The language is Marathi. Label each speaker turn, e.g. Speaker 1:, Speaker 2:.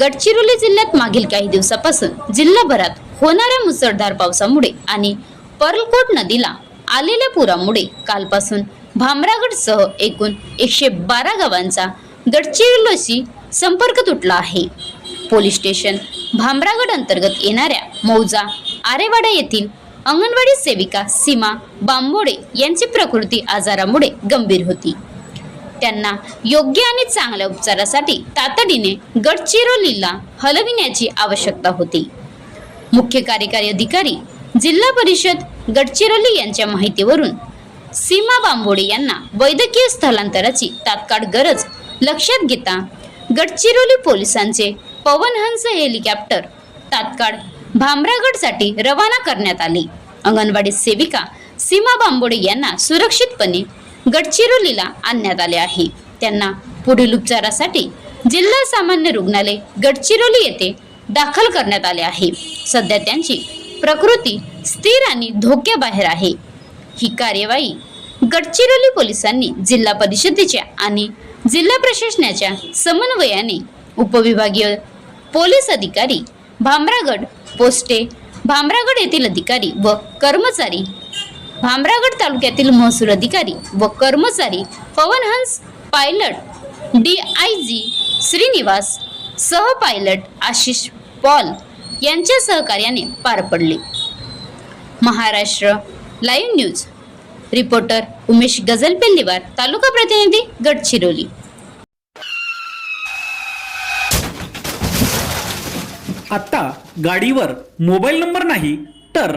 Speaker 1: गडचिरोली जिल्ह्यात मागील काही दिवसापासून जिल्हाभरात होणाऱ्या मुसळधार पावसामुळे आणि पर्लकोट नदीला आलेल्या पुरामुळे कालपासून भामरागडसह एकूण एकशे बारा गावांचा गडचिरोलीशी संपर्क तुटला आहे. पोलीस स्टेशन भामरागड अंतर्गत येणाऱ्या मौजा आरेवाडा येथील अंगणवाडी सेविका सीमा बांबोडे यांची प्रकृती आजारामुळे गंभीर होती. त्यांना योग्य आणि चांगल्या उपचारासाठी तातडीने गडचिरोलीला हलविण्याची आवश्यकता होती. मुख्य कार्यकारी अधिकारी जिल्हा परिषद गडचिरोली यांच्या माहितीवरून सीमा बांबोडे यांना वैद्यकीय स्थलांतराची तात्काळ गरज लक्षात घेता गडचिरोली पोलिसांचे पवनहंस हेलिकॉप्टर तात्काळ भामरागडसाठी रवाना करण्यात आले. अंगणवाडी सेविका सीमा बांबोडे यांना सुरक्षितपणे गडचिरोलीला आणण्यात आले आहे. त्यांना पुढील उपचारासाठी जिल्हा सामान्य रुग्णालय गडचिरोली येथे दाखल करण्यात आले आहे. सध्या त्यांची प्रकृती स्थिर आणि धोक्याबाहेर आहे. ही कार्यवाही गडचिरोली पोलिसांनी जिल्हा परिषदेच्या आणि जिल्हा प्रशासनाच्या समन्वयाने उपविभागीय पोलीस अधिकारी भामरागड पोस्टे भामरागड येथील अधिकारी व कर्मचारी भामरागड तालुक्यातील महसूल अधिकारी व कर्मचारी Pawan Hans pilot D I G Srinivas सह पायलट आशिष पॉल यांच्या सहकार्याने पार पडले. Maharashtra live news. Reporter Umesh Gazal Pelliwar taluka प्रतिनिधी गडचिरोली.
Speaker 2: आता गाडीवर मोबाईल नंबर नाही तर